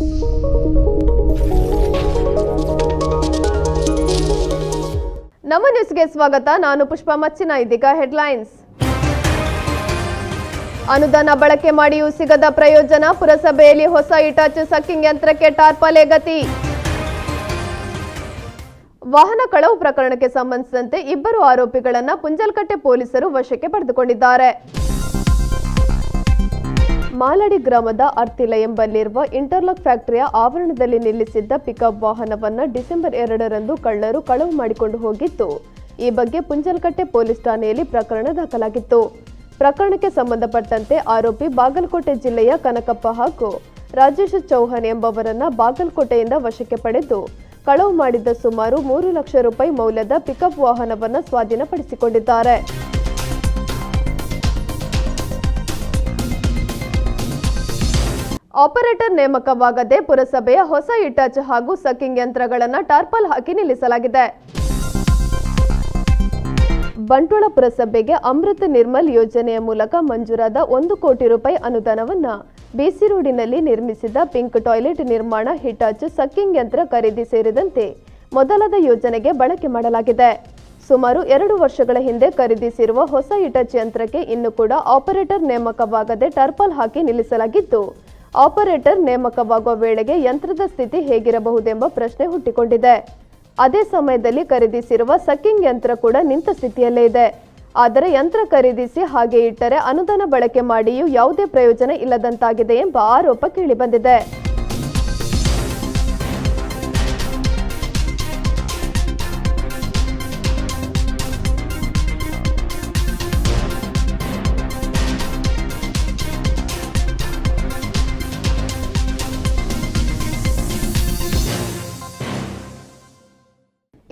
ನಮ್ಮ ನ್ಯೂಸ್ಗೆ ಸ್ವಾಗತ. ನಾನು ಪುಷ್ಪ ಮಚ್ಚಿನ, ಇದೀಗ ಹೆಡ್ಲೈನ್ಸ್. ಅನುದಾನ ಬಳಕೆ ಮಾಡಿಯೂ ಸಿಗದ ಪ್ರಯೋಜನ, ಪುರಸಭೆಯಲ್ಲಿ ಹೊಸ ಇಟಾಚು ಸಕ್ಕಿಂಗ್ ಯಂತ್ರಕ್ಕೆ ಟಾರ್ಪಲೆ ಗತಿ. ವಾಹನ ಕಳವು ಪ್ರಕರಣಕ್ಕೆ ಸಂಬಂಧಿಸಿದಂತೆ ಇಬ್ಬರು ಆರೋಪಿಗಳನ್ನು ಪುಂಜಲ್ಕಟ್ಟೆ ಪೊಲೀಸರು ವಶಕ್ಕೆ ಪಡೆದುಕೊಂಡಿದ್ದಾರೆ. ಮಾಲಡಿ ಗ್ರಾಮದ ಅರ್ತಿಲ ಎಂಬಲ್ಲಿರುವ ಇಂಟರ್ಲಾಕ್ ಫ್ಯಾಕ್ಟರಿಯ ಆವರಣದಲ್ಲಿ ನಿಲ್ಲಿಸಿದ್ದ ಪಿಕಪ್ ವಾಹನವನ್ನು ಡಿಸೆಂಬರ್ ಎರಡರಂದು ಕಳ್ಳರು ಕಳವು ಮಾಡಿಕೊಂಡು ಹೋಗಿತ್ತು. ಈ ಬಗ್ಗೆ ಪುಂಜಲ್ಕಟ್ಟೆ ಪೊಲೀಸ್ ಠಾಣೆಯಲ್ಲಿ ಪ್ರಕರಣ ದಾಖಲಾಗಿತ್ತು. ಪ್ರಕರಣಕ್ಕೆ ಸಂಬಂಧಪಟ್ಟಂತೆ ಆರೋಪಿ ಬಾಗಲಕೋಟೆ ಜಿಲ್ಲೆಯ ಕನಕಪ್ಪ ಹಾಗೂ ರಾಜೇಶ್ ಚೌಹಾಣ್ ಎಂಬವರನ್ನ ಬಾಗಲಕೋಟೆಯಿಂದ ವಶಕ್ಕೆ ಪಡೆದು ಕಳವು ಮಾಡಿದ್ದ ಸುಮಾರು ಮೂರು ಲಕ್ಷ ರೂಪಾಯಿ ಮೌಲ್ಯದ ಪಿಕಪ್ ವಾಹನವನ್ನು ಸ್ವಾಧೀನಪಡಿಸಿಕೊಂಡಿದ್ದಾರೆ. ಆಪರೇಟರ್ ನೇಮಕವಾಗದೆ ಪುರಸಭೆಯ ಹೊಸ ಇಟಚ್ ಹಾಗೂ ಸಕ್ಕಿಂಗ್ ಯಂತ್ರಗಳನ್ನು ಟಾರ್ಪಲ್ ಹಾಕಿ ನಿಲ್ಲಿಸಲಾಗಿದೆ. ಬಂಟ್ವಾಳ ಪುರಸಭೆಗೆ ಅಮೃತ ನಿರ್ಮಲ್ ಯೋಜನೆಯ ಮೂಲಕ ಮಂಜೂರಾದ ಒಂದು ಕೋಟಿ ರೂಪಾಯಿ ಅನುದಾನವನ್ನ ಬಿಸಿ ರೋಡಿನಲ್ಲಿ ನಿರ್ಮಿಸಿದ ಪಿಂಕ್ ಟಾಯ್ಲೆಟ್ ನಿರ್ಮಾಣ, ಹಿಟಾಚ್ ಸಕ್ಕಿಂಗ್ ಯಂತ್ರ ಖರೀದಿ ಸೇರಿದಂತೆ ಮೊದಲಾದ ಯೋಜನೆಗೆ ಬಳಕೆ ಮಾಡಲಾಗಿದೆ. ಸುಮಾರು ಎರಡು ವರ್ಷಗಳ ಹಿಂದೆ ಖರೀದಿಸಿರುವ ಹೊಸ ಹಿಟಾಚ್ ಯಂತ್ರಕ್ಕೆ ಇನ್ನು ಕೂಡ ಆಪರೇಟರ್ ನೇಮಕವಾಗದೆ ಟರ್ಪಲ್ ಹಾಕಿ ನಿಲ್ಲಿಸಲಾಗಿದ್ದು ಆಪರೇಟರ್ ನೇಮಕವಾಗುವ ವೇಳೆಗೆ ಯಂತ್ರದ ಸ್ಥಿತಿ ಹೇಗಿರಬಹುದೆಂಬ ಪ್ರಶ್ನೆ ಹುಟ್ಟಿಕೊಂಡಿದೆ. ಅದೇ ಸಮಯದಲ್ಲಿ ಖರೀದಿಸಿರುವ ಸಕ್ಕಿಂಗ್ ಯಂತ್ರ ಕೂಡ ನಿಂತ ಸ್ಥಿತಿಯಲ್ಲೇ ಇದೆ. ಆದರೆ ಯಂತ್ರ ಖರೀದಿಸಿ ಹಾಗೆ ಇಟ್ಟರೆ ಅನುದಾನ ಬಳಕೆ ಮಾಡಿಯೂ ಯಾವುದೇ ಪ್ರಯೋಜನ ಇಲ್ಲದಂತಾಗಿದೆ ಎಂಬ ಆರೋಪ ಕೇಳಿಬಂದಿದೆ.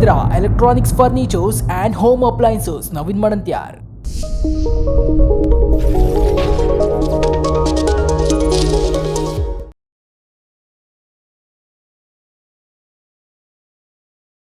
Bhadra electronics furnitures and home appliances નવીન મળન ત્યાર